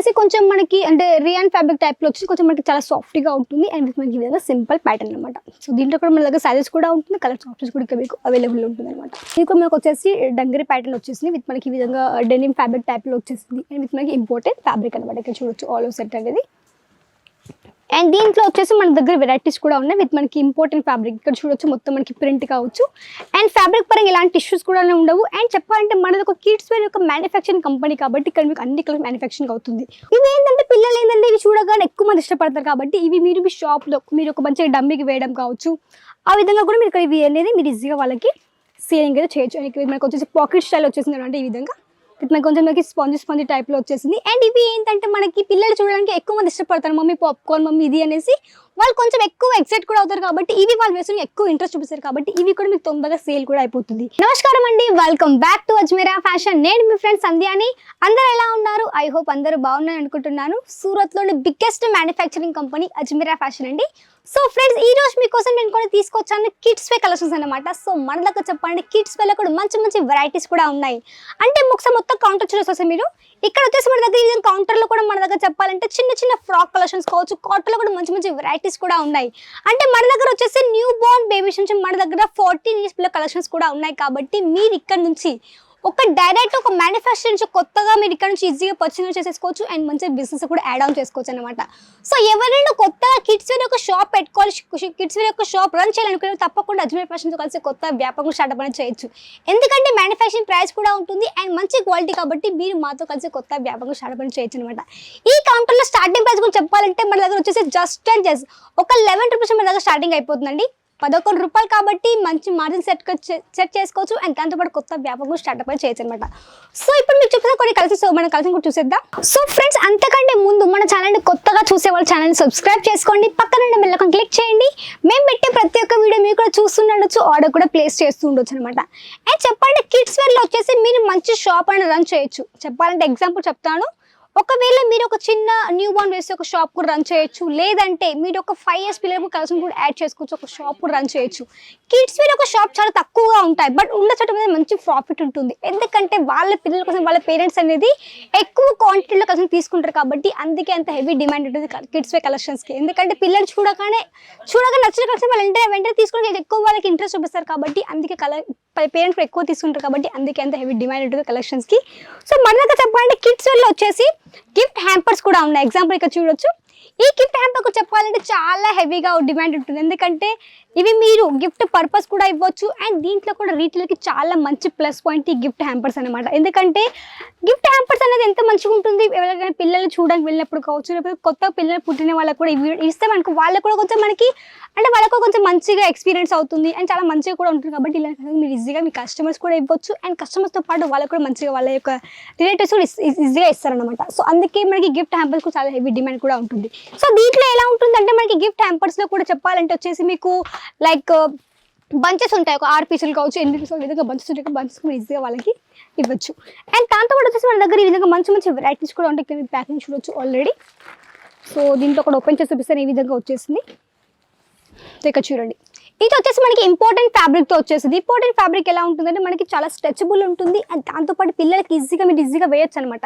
వచ్చేసి కొంచెం మనకి అంటే రియాన్ ఫ్యాబ్రిక్ టైప్లో వచ్చి కొంచెం మనకి చాలా సాఫ్ట్గా ఉంటుంది అండ్ విత్ మనకి ఈ విధంగా సింపుల్ ప్యాటర్న్ అనమాట సో దీంట్లో కూడా మన దగ్గర సైజెస్ కూడా ఉంటుంది కలర్ ఆప్షన్స్ కూడా ఇక్కడ మీకు అవైలబుల్ ఉంటుంది అనమాట ఇది కూడా మనకు వచ్చేసి డంగరీ ప్యాటర్న్ వచ్చేసింది విత్ మనకి ఈ విధంగా డెనిమ్ ఫ్యాబ్రిక్ టైప్లో వచ్చేసింది అండ్ విత్ మనకి ఇంపార్టెంట్ ఫ్యాబ్రిక్ అనమాట ఇక్కడ చూడొచ్చు ఆల్ ఓవర్ సెట్ అనేది. అండ్ దీంట్లో వచ్చేసి మన దగ్గర వెరైటీస్ కూడా ఉన్నాయి. విత్ మనకి ఇంపార్టెంట్ ఫ్యాబ్రిక్ ఇక్కడ చూడొచ్చు. మొత్తం మనకి ప్రింట్ కావచ్చు. అండ్ ఫ్యాబ్రిక్ పరంగా ఇలాంటి ఇష్యూస్ కూడా ఉండవు. అండ్ చెప్పాలంటే మనది ఒక కిడ్స్ వేర్ యొక్క మ్యానుఫ్యాక్చరింగ్ కంపెనీ కాబట్టి ఇక్కడ మీకు అన్ని కలర్ మ్యానుఫ్యాక్చరింగ్ అవుతుంది. ఇవి ఏంటంటే పిల్లలు ఏంటంటే ఇవి చూడగానే ఎక్కువ మంది ఇష్టపడతారు కాబట్టి ఇవి మీరు మీ షాప్లో మీరు ఒక మంచిగా డమ్మికి వేయడం కావచ్చు. ఆ విధంగా కూడా మీరు ఇక్కడ ఇవి అనేది మీరు ఈజీగా వాళ్ళకి సేలింగ్ అయితే చేయొచ్చు. మనకు వచ్చేసి పాకెట్ స్టైల్ వచ్చేసింది అంటే ఈ విధంగా ఇది కొంచెం మనకి స్పాంజి స్పాంజి టైప్లో వచ్చేసింది. అండ్ ఇవి ఏంటంటే మనకి పిల్లలు చూడడానికి ఎక్కువ మంది ఇష్టపడతారు. మమ్మీ పాప్కార్న్ మమ్మీ ఇది అనేసి వాళ్ళు కొంచెం ఎక్కువ ఎక్సైట్ కూడా అవుతారు కాబట్టి ఇవి వాళ్ళు వేసుకుని ఎక్కువ ఇంట్రెస్ట్ చూపిస్తారు కాబట్టి ఇవి కూడా మీకు తొందరగా సేల్ కూడా అయిపోతుంది. నమస్కారం అండి. Welcome back to Ajmera fashion నేను మీ ఫ్రెండ్ సంధ్యాని. అందరు ఎలా ఉన్నారు? ఐ హోప్ అందరూ బాగున్నారు అనుకుంటున్నాను. సూరత్లోని biggest manufacturing company Ajmera fashion అండి. సో ఫ్రెండ్స్ ఈ రోజు మీకోసం నేను కూడా తీసుకొచ్చాను కిడ్స్ వే కలెక్షన్స్ అనమాట సో మన దగ్గర చెప్పండి కిడ్స్ వేలో కూడా మంచి మంచి వెరైటీస్ కూడా ఉన్నాయి. అంటే ఒకసారి మొత్తం కౌంటర్ చూసేసి మీరు. ఇక్కడ వచ్చేసి మన దగ్గర కౌంటర్లో కూడా మన దగ్గర చెప్పాలంటే చిన్న చిన్న ఫ్రాక్ కలెక్షన్స్ కావచ్చు. కాటన్లో కూడా మంచి మంచి వెరైటీస్ కూడా ఉన్నాయి. అంటే మన దగ్గర వచ్చేసి న్యూ బోర్న్ బేబీస్ నుంచి మన దగ్గర ఫార్టీన్ ఇయర్స్ పిల్లల కలెక్షన్స్ కూడా ఉన్నాయి కాబట్టి మీరు ఇక్కడ నుంచి ఒక డైరెక్ట్ ఒక మ్యానుఫ్యాక్చర్ నుంచి కొత్తగా మీరు ఇక్కడ నుంచి ఈజీగా పర్చేజ్ చేసేసుకోవచ్చు అండ్ మంచి బిజినెస్ కూడా యాడ్ ఆన్ చేసుకోవచ్చు అనమాట సో ఎవరైనా కొత్తగా కిడ్స్ వేర్ ఒక షాప్ పెట్టుకోవాలి కిడ్స్ వేర్ ఒక షాప్ రన్ చేయాలనుకునే తప్పకుండా అజ్మీర్ ఫ్యాషన్తో కలిసి కొత్త వ్యాపారం స్టార్ట్అప్ అనేది చేయొచ్చు. ఎందుకంటే మ్యానుఫ్యాక్చరింగ్ ప్రైస్ కూడా ఉంటుంది అండ్ మంచి క్వాలిటీ కాబట్టి మీరు మాతో కలిసి కొత్త వ్యాపారం స్టార్ట్అప్ అనేది చేయొచ్చు అనమాట ఈ కౌంటర్లో స్టార్టింగ్ ప్రైస్ గురించి చెప్పాలంటే మన దగ్గర వచ్చేసి జస్ట్ అండ్ జస్ట్ ఒక లెవెన్ రూపీస్ మన దగ్గర స్టార్టింగ్ అయిపోతుందండి. పదకొండు రూపాయలు కాబట్టి మంచి మార్జిన్ సెట్ సెట్ చేసుకోవచ్చు. అండ్ దాంతోపాటు కొత్త వ్యాపారం స్టార్ట్అప్ చేయొచ్చు అనమాట సో ఇప్పుడు మీకు చూపిన కొన్ని కలిసి సో మన కలిసి కూడా చూసేద్దాం. సో ఫ్రెండ్స్ అంతకంటే ముందు మన ఛానల్ని కొత్తగా చూసే వాళ్ళ ఛానల్ని సబ్స్క్రైబ్ చేసుకోండి. పక్కన ఉన్న బెల్ క్లిక్ చేయండి. మేము పెట్టే ప్రతి ఒక్క వీడియో మీరు కూడా చూస్తుండొచ్చు ఆర్డర్ కూడా ప్లేస్ చేస్తూ ఉండొచ్చు అనమాట అండ్ చెప్పండి కిడ్స్ వేర్లో వచ్చేసి మీరు మంచి షాప్ అని రన్ చేయొచ్చు. చెప్పాలంటే ఎగ్జాంపుల్ చెప్తాను. ఒకవేళ మీరు ఒక చిన్న న్యూ బార్న్ వేసి ఒక షాప్ కూడా రన్ చేయొచ్చు లేదంటే మీరు ఒక ఫైవ్ ఇయర్స్ పిల్లలకు కలిసి కూడా యాడ్ చేసుకోవచ్చు ఒక షాప్ కూడా రన్ చేయొచ్చు. కిడ్స్ వేర్ ఒక షాప్ చాలా తక్కువగా ఉంటాయి బట్ ఉన్న చోట మీద మంచి ప్రాఫిట్ ఉంటుంది. ఎందుకంటే వాళ్ళ పిల్లల కోసం వాళ్ళ పేరెంట్స్ అనేది ఎక్కువ క్వాంటిటీలో కలిసి తీసుకుంటారు కాబట్టి అందుకే అంత హెవీ డిమాండ్ ఉంటుంది కిడ్స్ వే కలెక్షన్స్కి ఎందుకంటే పిల్లలు చూడగానే చూడగా నచ్చిన కలెక్షన్ వాళ్ళు వెంటనే వెంటనే తీసుకుని ఎక్కువ వాళ్ళకి ఇంట్రెస్ట్ చూపిస్తారు కాబట్టి అందుకే కలర్ పేరెంట్స్ ఎక్కువ తీసుకుంటారు కాబట్టి అందుకే అంత హెవీ డిమాండ్ ఉంటుంది కలెక్షన్స్కి సో మన దగ్గర చెప్పాలంటే కిడ్స్ వేర్లో వచ్చేసి గిఫ్ట్ హ్యాంపర్స్ కూడా ఉన్నాయి. ఎగ్జాంపుల్ ఇక్కడ చూడొచ్చు. ఈ గిఫ్ట్ హ్యాంపర్ చెప్పాలంటే చాలా హెవీగా డిమాండ్ ఉంటుంది. ఎందుకంటే ఇవి మీరు గిఫ్ట్ పర్పస్ కూడా ఇవ్వచ్చు. అండ్ దీంట్లో కూడా రీటైల్కి చాలా మంచి ప్లస్ పాయింట్ ఈ గిఫ్ట్ హ్యాంపర్స్ అనమాట ఎందుకంటే గిఫ్ట్ హ్యాంపర్స్ అనేది ఎంత మంచిగా ఉంటుంది? ఎవరికైనా పిల్లలు చూడడానికి వెళ్ళినప్పుడు కావచ్చు లేకపోతే కొత్త పిల్లలు పుట్టిన వాళ్ళకి కూడా ఇవి ఇస్తే మనకు వాళ్ళకు కూడా కొంచెం మనకి అంటే వాళ్ళకు కొంచెం మంచిగా ఎక్స్పీరియన్స్ అవుతుంది. అండ్ చాలా మంచిగా కూడా ఉంటుంది కాబట్టి ఇలా మీరు ఈజీగా మీ కస్టమర్స్ కూడా ఇవ్వచ్చు. అండ్ కస్టమర్స్తో పాటు వాళ్ళకు కూడా మంచిగా వాళ్ళ యొక్క రిలేటివ్స్ కూడా ఈజీగా ఇస్తారనమాట సో అందుకే మనకి గిఫ్ట్ హ్యాంపర్స్ కూడా చాలా హెవీ డిమాండ్ కూడా ఉంటుంది. సో దీంట్లో ఎలా ఉంటుందంటే మనకి గిఫ్ట్ హ్యాంపర్స్లో కూడా చెప్పాలంటే వచ్చేసి మీకు లైక్ బంచెస్ ఉంటాయి. ఒక ఆరు పీసులు కావచ్చు ఎన్ని పీసులు ఈ విధంగా బంచెస్ ఉంటాయి. బంచెస్ కూడా ఈజీగా వాళ్ళకి ఇవ్వచ్చు. అండ్ దాంతో పాటు వచ్చేసి మన దగ్గర ఈ విధంగా మంచి మంచి వెరైటీస్ కూడా ఉంటాయి. మీరు ప్యాకింగ్ చూడొచ్చు ఆల్రెడీ సో దీంట్లో కూడా ఓపెన్ చేసి చూపిస్తాను. ఈ విధంగా వచ్చేసింది. సో ఇక్కడ చూడండి. ఇది వచ్చేసి మనకి ఇంపార్టెంట్ ఫ్యాబ్రిక్తో వచ్చేసింది. ఇంపార్టెంట్ ఫ్యాబ్రిక్ ఎలా ఉంటుందంటే మనకి చాలా స్ట్రెచబుల్ ఉంటుంది. అండ్ దాంతోపాటు పిల్లలకి ఈజీగా మీరు ఈజీగా వేయొచ్చు అనమాట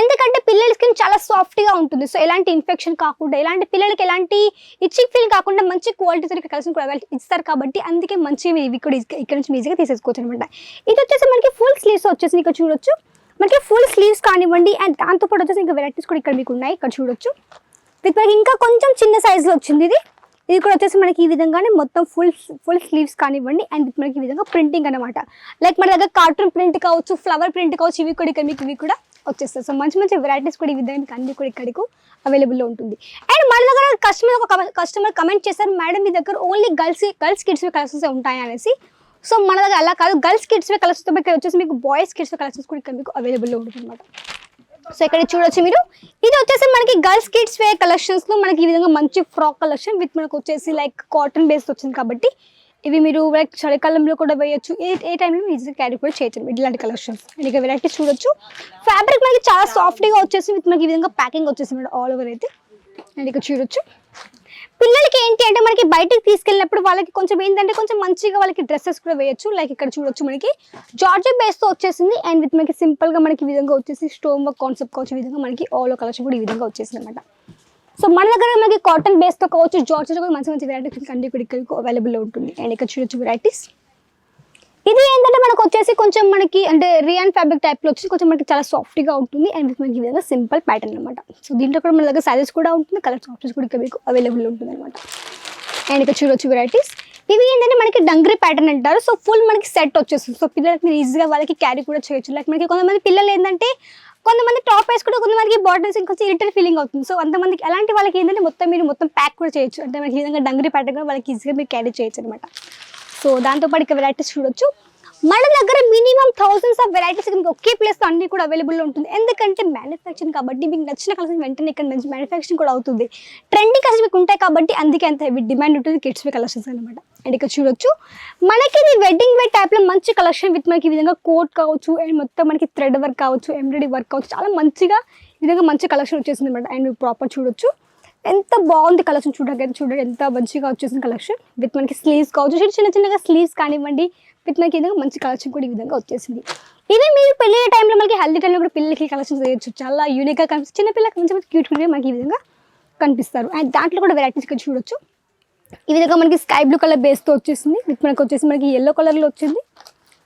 ఎందుకంటే పిల్లల స్కిన్ చాలా సాఫ్ట్గా ఉంటుంది. సో ఎలాంటి ఇన్ఫెక్షన్ కాకుండా ఎలాంటి పిల్లలకి ఎలాంటి ఇచ్చింగ్ ఫీల్ కాకుండా మంచి క్వాలిటీతో ఇక్కడ కలిసి కూడా ఇస్తారు కాబట్టి అందుకే మంచి ఇవి కూడా ఇక్కడ నుంచి ఈజీగా తీసేసుకోవచ్చు అనమాట ఇది వచ్చేసి మనకి ఫుల్ స్లీవ్స్ వచ్చేసి ఇక్కడ చూడొచ్చు. మనకి ఫుల్ స్లీవ్స్ కానివ్వండి అండ్ దాంతోపాటు వచ్చేసి ఇంకా వెరైటీస్ కూడా ఇక్కడ మీకు ఉన్నాయి. ఇక్కడ చూడొచ్చు. విత్ మనకి ఇంకా కొంచెం చిన్న సైజులో వచ్చింది ఇది. ఇది కూడా వచ్చేసి మనకి ఈ విధంగానే మొత్తం ఫుల్ ఫుల్ స్లీవ్స్ కానివ్వండి అండ్ మనకి ఈ విధంగా ప్రింటింగ్ అనమాట లైక్ మన దగ్గర కార్టూన్ ప్రింట్ కావచ్చు ఫ్లవర్ ప్రింట్ కావచ్చు ఇవి కూడా ఇక్కడ మీకు ఇవి కూడా వచ్చేస్తాయి. సో మంచి మంచి వెరైటీస్ కూడా ఈ విధంగా మీకు అన్ని కూడా ఇక్కడికి అవైలబుల్లో ఉంటుంది. అండ్ మన దగ్గర కస్టమర్ ఒక కస్టమర్ కమెంట్ చేశారు మేడం మీ దగ్గర only girls girls kids collections ఉంటాయి? అనేసి. సో మన దగ్గర అలా కాదు గర్ల్స్ కిడ్స్ కలెక్షన్స్ వచ్చేసి మీకు బాయ్స్ కిడ్స్ కలెక్షన్స్ కూడా ఇక్కడ మీకు అవైలబుల్లో ఉంటుంది అనమాట సో ఇక్కడ చూడొచ్చు మీరు? ఇది వచ్చేసి మనకి గర్ల్స్ కిడ్స్ వేర్ కలెక్షన్స్లో మనకి ఈ విధంగా మంచి ఫ్రాక్ కలెక్షన్ విత్ మనకు వచ్చేసి లైక్ కాటన్ బేస్డ్ వచ్చింది కాబట్టి ఇవి మీరు లైక్ చలికాలంలో కూడా వేయొచ్చు. ఏ ఏ టైంలో ఈజీగా క్యారీ కూడా చేయొచ్చు ఇలాంటి కలెక్షన్స్ అండ్ ఇక వెరైటీస్ చూడొచ్చు. ఫ్యాబ్రిక్ మనకి చాలా సాఫ్ట్గా వచ్చేసి విత్ మనకి ఈ విధంగా ప్యాకింగ్ వచ్చేసి మేడం ఆల్ ఓవర్ అయితే. అండ్ ఇక చూడొచ్చు. పిల్లలకి ఏంటి అంటే మనకి బయటకు తీసుకెళ్ళినప్పుడు వాళ్ళకి కొంచెం ఏంటంటే కొంచెం మంచిగా వాళ్ళకి డ్రెస్సెస్ కూడా వేయొచ్చు. లైక్ ఇక్కడ చూడొచ్చు మనకి జార్జెట్ బేస్తో వచ్చేసింది. అండ్ విత్ మనకి సింపుల్గా మనకి విధంగా వచ్చేసి స్టోన్ వర్క్ కాన్సెప్ట్ వచ్చే విధంగా మనకి ఆల్ కలర్స్ కూడా ఈ విధంగా వచ్చేసింది అనమాట సో మన దగ్గర మనకి కాటన్ బేస్తో కావచ్చు జార్జెట్ కూడా మంచి మంచి వెరైటీస్ అన్ని కూడా ఇక్కడ అవైలబుల్లో ఉంటుంది. అండ్ ఇక్కడ చూడొచ్చు వెరైటీస్ ఇది ఏంటంటే మనకు వచ్చేసి కొంచెం మనకి అంటే రియాన్ ఫ్యాబ్రిక్ టైప్లో వచ్చి కొంచెం మనకి చాలా సాఫ్ట్గా ఉంటుంది అండ్ విత్ మనకి విధంగా సింపుల్ ప్యాటర్న్ అనమాట సో దీంట్లో కూడా మన దగ్గర సైజెస్ కూడా ఉంటుంది కలర్స్ ఆప్షన్స్ కూడా ఇక్కడ మీకు అవైలబుల్ ఉంటుంది అనమాట అండ్ ఇక్కడ చూడొచ్చు వెరైటీస్ ఇవి ఏంటంటే మనకి డంగ్రీ ప్యాటర్న్ అంటారు. సో ఫుల్ మనకి సెట్ వచ్చేస్తుంది. సో పిల్లలకి మీరు ఈజీగా వాళ్ళకి క్యారీ కూడా చేయొచ్చు. లైక్ మనకి కొంతమంది పిల్లలు ఏంటంటే కొంతమంది టాప్ వేసుకుంటే కొంతమందికి బాటిల్స్ ఇంకొంచెం ఇరిటెడ్ ఫీలింగ్ అవుతుంది. సో అంతమందికి అలాంటి వాళ్ళకి ఏంటంటే మొత్తం మీరు మొత్తం ప్యాక్ కూడా చేయొచ్చు. అంటే మనకి ఈ విధంగా డంగ్రీ ప్యాటర్న్ కూడా వాళ్ళకి ఈజీగా మీరు క్యారీ చేయొచ్చు అనమాట సో దాంతోపాటు ఇక్కడ వెరైటీస్ చూడొచ్చు. మన దగ్గర మినిమం థౌసండ్స్ ఆఫ్ వెరైటీస్ మీకు ఒకే ప్లేస్లో అన్ని కూడా అవైలబుల్లో ఉంటుంది. ఎందుకంటే మ్యానుఫ్యాక్చరింగ్ కాబట్టి మీకు నచ్చిన కలర్స్ వెంటనే ఇక్కడ మంచి మ్యానుఫ్యాక్చరింగ్ కూడా అవుతుంది. ట్రెండింగ్ కలర్స్ మీకు ఉంటాయి కాబట్టి అందుకే అంత హెవీ డిమాండ్ ఉంటుంది కిడ్స్ వే కలెక్షన్స్ అనమాట అండ్ ఇక్కడ చూడొచ్చు. మనకి ఇది వెడ్డింగ్ వేర్ టైప్లో మంచి కలెక్షన్ విత్ మనకి ఈ విధంగా కోట్ కావచ్చు అండ్ మొత్తం మనకి థ్రెడ్ వర్క్ కావచ్చు ఎంబ్రాయిడరీ వర్క్ కావచ్చు. చాలా మంచిగా ఈ విధంగా మంచి కలెక్షన్ వచ్చేసింది అనమాట అండ్ ప్రాపర్ చూడొచ్చు. ఎంత బాగుంది కలెక్షన్ చూడగా చూడండి ఎంత మంచిగా వచ్చేసిన కలెక్షన్ విత్ మనకి స్లీవ్స్ కావచ్చు చిన్న చిన్నగా స్లీవ్స్ కానివ్వండి విత్ మనకి ఏదైనా మంచి కలెక్షన్ కూడా ఈ విధంగా వచ్చేసింది. ఇవి మీరు పెళ్ళి టైంలో మనకి హెల్దీ టైంలో కూడా పిల్లలకి కలెక్షన్ చేయొచ్చు. చాలా యూనిక్గా కనిపిస్తుంది. చిన్న పిల్లలకి మంచి మంచి క్యూట్ క్యూట్గా మనకి ఈ విధంగా కనిపిస్తారు. అండ్ దాంట్లో కూడా వెరైటీస్ చూడొచ్చు. ఈ విధంగా మనకి స్కై బ్లూ కలర్ బేస్తో వచ్చేసింది. విత్ మనకి వచ్చేసి మనకి ఎల్లో కలర్లో వచ్చింది.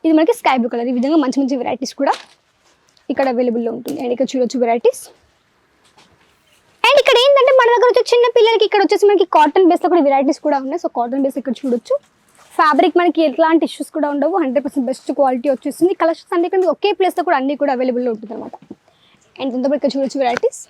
ఇది మనకి స్కై బ్లూ కలర్ ఈ విధంగా మంచి మంచి వెరైటీస్ కూడా ఇక్కడ అవైలబుల్లో ఉంటుంది అండ్ ఇక్కడ చూడొచ్చు వెరైటీస్ ఇక్కడ ఏంటంటే మన దగ్గర వచ్చే చిన్న పిల్లలకి ఇక్కడ వచ్చేసి మనకి కాటన్ బేస్లో కూడా వెరైటీస్ కూడా ఉన్నాయి. సో కాటన్ బేస్ ఇక్కడ చూడొచ్చు. ఫ్యాబ్రిక్ మనకి ఎట్లాంటి ఇష్యూస్ కూడా ఉండవు. హండ్రెడ్ పర్సెంట్ బెస్ట్ క్వాలిటీ వచ్చేస్తుంది. కలెక్షన్స్ అన్ని ఇక్కడ ఒకే ప్లేస్లో కూడా అన్ని కూడా అవైలబుల్లో ఉంటుంది అనమాట అండ్ దీంతో ఇక్కడ చూడొచ్చు వెరైటీస్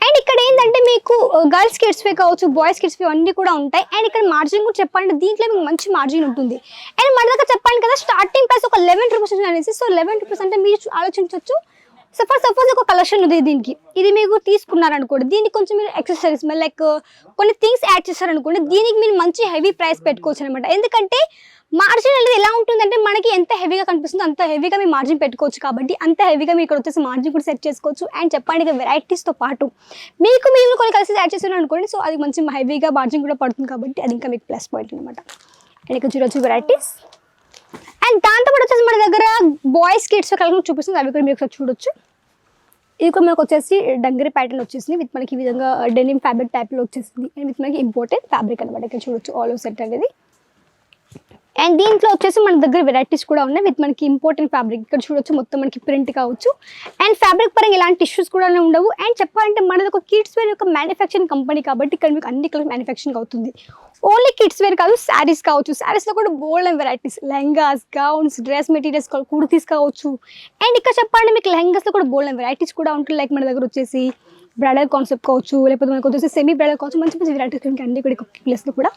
అండ్ ఇక్కడ ఏంటంటే మీకు గర్ల్స్ కిడ్స్ వే కావచ్చు బాయ్స్ కిడ్స్ వే అన్నీ కూడా ఉంటాయి. అండ్ ఇక్కడ మార్జిన్ కూడా చెప్పాలంటే దీంట్లో మీకు మంచి మార్జిన్ ఉంటుంది. అండ్ మన దగ్గర చెప్పాలి కదా స్టార్టింగ్ ప్రైస్ ఒక లెవెన్ రూపీస్ అనేసి సో లెవెన్ రూపీస్ అంటే మీరు ఆలోచించవచ్చు సో ఫర్ సపోజ్ ఒక కలెక్షన్ ఉంది దీనికి. ఇది మీరు తీసుకున్నారనుకోండి దీనికి కొంచెం మీరు ఎక్సెసరీస్ లైక్ కొన్ని థింగ్స్ యాడ్ చేశారనుకోండి దీనికి మీరు మంచి హెవీ ప్రైస్ పెట్టుకోవచ్చు అనమాట ఎందుకంటే మార్జిన్ అనేది ఎలా ఉంటుందంటే మనకి ఎంత హెవీగా కనిపిస్తుందో అంత హెవీగా మీరు మార్జిన్ పెట్టుకోవచ్చు కాబట్టి అంత హెవీగా మీరు ఇక్కడ వచ్చేసి మార్జిన్ కూడా సెట్ చేసుకోవచ్చు అండ్ చెప్పండి వెరైటీస్తో పాటు. మీకు మీరు కొన్ని కలిసి యాడ్ చేస్తున్నారు అనుకోండి సో అది మంచి హెవీగా మార్జిన్ కూడా పడుతుంది కాబట్టి అది ఇంకా మీకు ప్లస్ పాయింట్ అనమాట. అండ్ ఇక్కడ చూడొచ్చు వెరైటీస్ అండ్ దాంతో పాటు వచ్చేసి మన దగ్గర బాయ్స్ కిడ్స్ కలెక్షన్ చూపిస్తుంది. అవి కూడా మీరు ఒకసారి చూడొచ్చు. ఇది కూడా మనకు వచ్చేసి డంగరి ప్యాటర్న్ వచ్చేసింది. విత్ మనకి ఈ విధంగా డెనిమ్ ఫ్యాబ్రిక్ టైప్లో వచ్చేసింది. అండ్ విత్ మనకి ఇంపార్టెంట్ ఫ్యాబ్రిక్ అనమాట ఇక్కడ చూడొచ్చు. ఆల్ ఓవర్ సెట్ అనేది. అండ్ దీంట్లో వచ్చేసి మన దగ్గర వెరైటీస్ కూడా ఉన్నాయి. విత్ మనకి ఇంపార్టెంట్ ఫ్యాబ్రిక్ ఇక్కడ చూడొచ్చు. మొత్తం మనకి ప్రింట్ కావచ్చు. అండ్ ఫ్యాబ్రిక్ పరంగా ఇలాంటి ఇష్యూస్ కూడా ఉండవు. అండ్ చెప్పాలంటే మనది ఒక కిడ్స్ వేర్ యొక్క మ్యానుఫ్యాక్చరింగ్ కంపెనీ కాబట్టి ఇక్కడ మీకు అన్ని కలర్ మ్యానుఫ్యాక్చరింగ్ అవుతుంది. ఓన్లీ కిడ్స్ వేర్ కాదు శారీస్ కావచ్చు. శారీస్లో కూడా bold and varieties lehengas gowns dress materials kurtis కావచ్చు. అండ్ ఇక్కడ చెప్పాలంటే మీకు లెహంగాస్లో కూడా బోల్డ్ అండ్ వెరైటీస్ కూడా ఉంటుంది లైక్ మన దగ్గర వచ్చేసి బ్రైడల్ కాన్సెప్ట్ కావచ్చు. లేకపోతే మనకు వచ్చేసి సెమీ బ్రైడల్ కావచ్చు. మంచి మంచి వెరైటీస్ అన్ని కూడా ప్లేస్లో కూడా.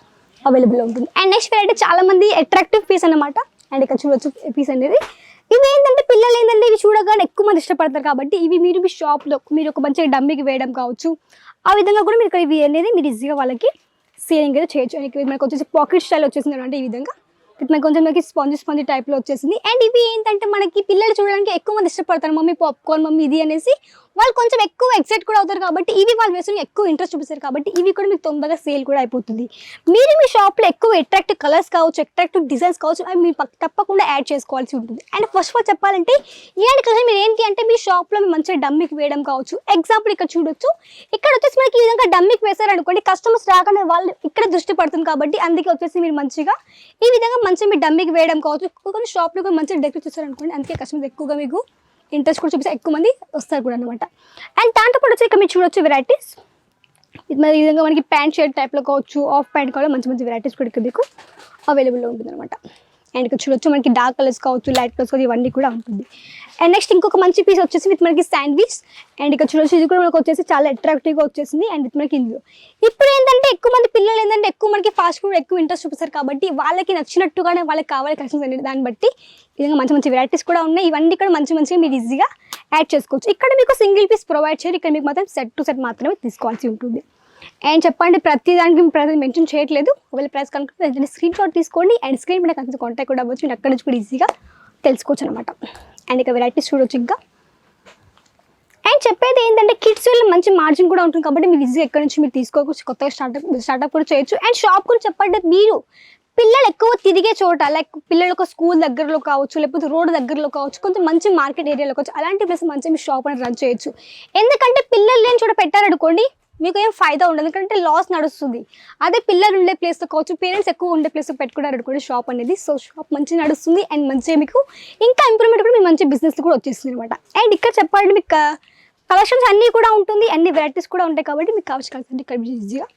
అవైలబుల్ ఉంటుంది. అండ్ నెక్స్ట్ వెరైటీ చాలా మంది అట్రాక్టివ్ పీస్ అనమాట అండ్ ఇక్కడ చూడొచ్చు పీస్ అనేది. ఇవి ఏంటంటే పిల్లలు ఏంటంటే ఇవి చూడగానే ఎక్కువ మంది ఇష్టపడతారు కాబట్టి ఇవి మీరు మీ షాప్లో మీరు ఒక మంచి డమ్మీకి వేయడం కావచ్చు. ఆ విధంగా కూడా మీరు ఇక్కడ ఇవి అనేది మీరు ఈజీగా వాళ్ళకి సేలింగ్ అయితే చేయొచ్చు. అండ్ మనకు వచ్చేసి పాకెట్ స్టైల్ వచ్చేసింది అంటే ఈ విధంగా. మనకు కొంచెం మనకి స్పాంజీ స్పాంజీ టైప్లో వచ్చేసింది. అండ్ ఇవి ఏంటంటే మనకి పిల్లలు చూడడానికి ఎక్కువ మంది ఇష్టపడతారు. మమ్మీ పాప్కార్న్ మమ్మీ ఇది అనేసి వాళ్ళు కొంచెం ఎక్కువ ఎక్సైట్ కూడా అవుతారు కాబట్టి ఇవి వాళ్ళు వేసుకుని ఎక్కువ ఇంట్రెస్ట్ చూపిస్తారు కాబట్టి ఇవి కూడా మీకు తొందరగా సేల్ కూడా అయిపోతుంది. మీరు మీ షాప్లో ఎక్కువ అట్రాక్టివ్ కలర్స్ కావచ్చు అట్రాక్టివ్ డిజైన్స్ కావచ్చు అవి మీరు తప్పకుండా యాడ్ చేసుకోవాల్సి ఉంటుంది. అండ్ ఫస్ట్ ఆఫ్ ఆల్ చెప్పాలంటే ఇలాంటి కలర్ మీరు ఏంటి అంటే మీ షాప్లో మీరు మంచిగా డమ్మికి వేయడం కావచ్చు. ఎగ్జాంపుల్ ఇక్కడ చూడొచ్చు. ఇక్కడ వచ్చేసి మనకి ఈ విధంగా డమ్మికి వేశారనుకోండి కస్టమర్స్ రాగానే వాళ్ళు ఇక్కడ దృష్టి పడుతుంది కాబట్టి అందుకే వచ్చేసి మీరు మంచిగా ఈ విధంగా మంచిగా మీ డమ్మికి వేయడం కావచ్చు. కొన్ని షాప్లో కూడా మంచిగా డెకరేట్ చేశారనుకోండి అందుకే కస్టమర్స్ ఎక్కువగా మీకు ఇంట్రెస్ట్ కూడా చూపిస్తే ఎక్కువ మంది వస్తారు కూడా అనమాట అండ్ దాంతో పాటు వచ్చి ఇక్కడ మీరు చూడొచ్చు వెరైటీస్ ఇది మరి ఈ విధంగా మనకి ప్యాంట్ షర్ట్ టైప్లో కావచ్చు ఆఫ్ ప్యాంట్ కావాలి మంచి మంచి వెరైటీస్ కూడా ఇక్కడ మీకు అవైలబుల్లో ఉంటుంది అనమాట అండ్ ఇక్కడ చూడొచ్చు మనకి డార్క్ కలర్స్ కావచ్చు లైట్ కలర్స్ కావచ్చు ఇవన్నీ కూడా ఉంటుంది. అండ్ నెక్స్ట్ ఇంకొక మంచి పీస్ వచ్చేసి విత్ మనకి శాండ్విచ్. అండ్ ఇక్కడ చూడొచ్చు ఇది కూడా మనకు వచ్చేసి చాలా అట్రాక్టివ్గా వచ్చేసింది. అండ్ విత్ మనకి ఇందులో. ఇప్పుడు ఏంటంటే ఎక్కువ మంది పిల్లలు ఏంటంటే ఎక్కువ మనకి ఫాస్ట్ ఫుడ్ ఎక్కువ ఇంట్రెస్ట్ చూపిస్తారు కాబట్టి వాళ్ళకి నచ్చినట్టుగానే వాళ్ళకి కావాలి కలెక్షన్స్ అనేది. దాన్ని బట్టి విధంగా మంచి మంచి వెరైటీస్ కూడా ఉన్నాయి. ఇవన్నీ కూడా మంచి మంచిగా మీరు ఈజీగా యాడ్ చేసుకోవచ్చు. ఇక్కడ మీకు సింగిల్ పీస్ ప్రొవైడ్ చేయరు. ఇక్కడ మీకు మాత్రం సెట్ టు సెట్ మాత్రమే తీసుకోవాల్సి ఉంటుంది. అండ్ చెప్పండి ప్రతి దానికి ప్రతి మెన్షన్ చేయట్లేదు. ఒకవేళ ప్రైస్ కనుక స్క్రీన్ షాట్ తీసుకోండి. అండ్ స్క్రీన్ మీద కనీసం కాంటాక్ట్ కూడా అవ్వచ్చు. అక్కడ నుంచి కూడా ఈజీగా తెలుసుకోవచ్చు అనమాట అండ్ ఇక వెరైటీస్ చూడొచ్చు ఇంకా. అండ్ చెప్పేది ఏంటంటే కిడ్స్ వెళ్ళి మంచి మార్జిన్ కూడా ఉంటుంది కాబట్టి మీరు ఈజీగా ఎక్కడి నుంచి మీరు తీసుకోవచ్చు. కొత్తగా స్టార్ట్అప్ స్టార్ట్అప్ కూడా చేయొచ్చు. అండ్ షాప్ కూడా చెప్పండి మీరు పిల్లలు ఎక్కువ తిరిగే చోట లైక్ పిల్లలు ఒక స్కూల్ దగ్గరలో కావచ్చు లేకపోతే రోడ్ దగ్గరలో కావచ్చు కొంచెం మంచి మార్కెట్ ఏరియాలో కావచ్చు అలాంటి ప్లేస్ మంచి మీ షాప్ అనేది రన్ చేయొచ్చు. ఎందుకంటే పిల్లలు లేని చోట పెట్టారనుకోండి మీకు ఏం ఫైదా ఉండదు. ఎందుకంటే లాస్ నడుస్తుంది. అదే పిల్లలు ఉండే ప్లేస్లో కావచ్చు పేరెంట్స్ ఎక్కువ ఉండే ప్లేస్లో పెట్టుకున్నారు అనుకోండి షాప్ అనేది. సో షాప్ మంచిగా నడుస్తుంది అండ్ మంచిగా మీకు ఇంకా ఇంప్రూవ్మెంట్ కూడా మీ మంచి బిజినెస్ కూడా వచ్చేస్తుంది అనమాట అండ్ ఇక్కడ చెప్పాలంటే మీకు కలెక్షన్స్ అన్నీ కూడా ఉంటుంది అన్ని వెరైటీస్ కూడా ఉంటాయి కాబట్టి మీకు కావచ్చు కలిసి ఇక్కడ ఈజీగా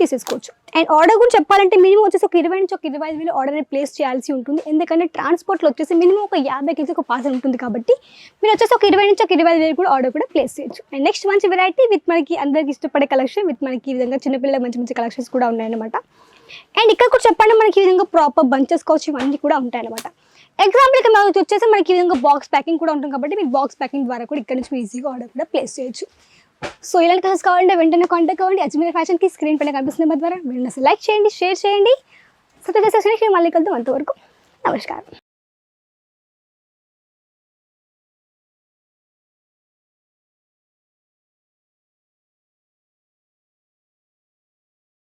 తీసేసుకోవచ్చు. అండ్ ఆర్డర్ కూడా చెప్పాలంటే మినిమం వచ్చేసి ఒక ఇరవై నుంచి ఒక ఇరవై ఐదు వేలు ఆర్డర్ని ప్లేస్ చేయాల్సి ఉంటుంది. ఎందుకంటే ట్రాన్స్పోర్ట్లో వచ్చేసి మినిమం ఒక యాభై కేజీ ఒక పార్సల్ ఉంటుంది కాబట్టి మీరు వచ్చేసి ఒక ఇరవై నుంచి ఒక ఇరవై ఐదు వేలు కూడా ఆర్డర్ కూడా ప్లేస్ చేయొచ్చు. అండ్ నెక్స్ట్ మంచి వెరైటీ విత్ మనకి అందరికి ఇష్టపడే కలెక్షన్ విత్ మనకి ఈ విధంగా చిన్నపిల్లల మంచి మంచి కలెక్షన్స్ కూడా ఉన్నాయన్నమాట. అండ్ ఇక్కడ కూడా చెప్పండి మనకి ఈ విధంగా ప్రాపర్ బంచెస్ కావచ్చు ఇవన్నీ కూడా ఉంటాయన్నమాట. ఎగ్జాంపుల్కి మనకి వచ్చేసి మనకి ఈ విధంగా బాక్స్ ప్యాకింగ్ కూడా ఉంటుంది కాబట్టి మీకు బాక్స్ ప్యాకింగ్ ద్వారా కూడా ఇక్కడ నుంచి ఈజీగా ఆర్డర్ కూడా ప్లేస్ చేయొచ్చు. సో ఇలాంటి కలర్స్ కావాలంటే వెంటనే కాంటాక్ట్ అవ్వండి. అజ్మీర్ ఫ్యాషన్కి స్క్రీన్ పైన కనిపిస్తున్న నెంబర్ ద్వారా. వెంటనే లైక్ చేయండి షేర్ చేయండి. సబ్స్క్రైబ్ చేసేసి మళ్ళీ కలుద్దాం అంతవరకు. నమస్కారం.